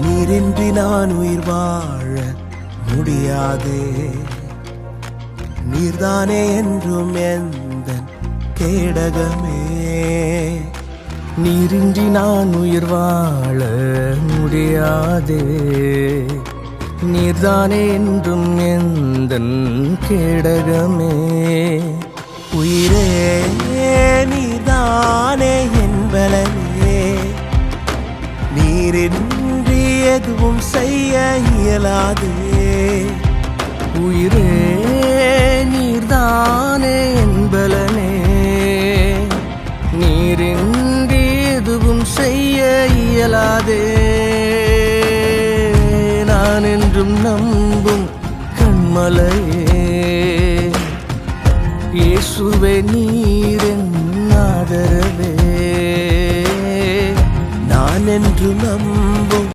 நீரின்றி நான் உயிர் வாழ முடியாது. நீர்தானே என்றும் எந்த கேடகமே. நீரின்றி நான் உயிர் வாழ முடியாதே. நீர்தானே என்றும் எந்த கேடகமே. உயிரே நீதானே நீரின்றி எதுவும் செய்ய இயலாதே. உயிரே நீர்தானே என்பலனே. நீரின்றி எதுவும் செய்ய இயலாதே. நான் என்றும் நம்பும் கண்மலையே. இயேசுவே நீரின் என்றென்று நம்பும்.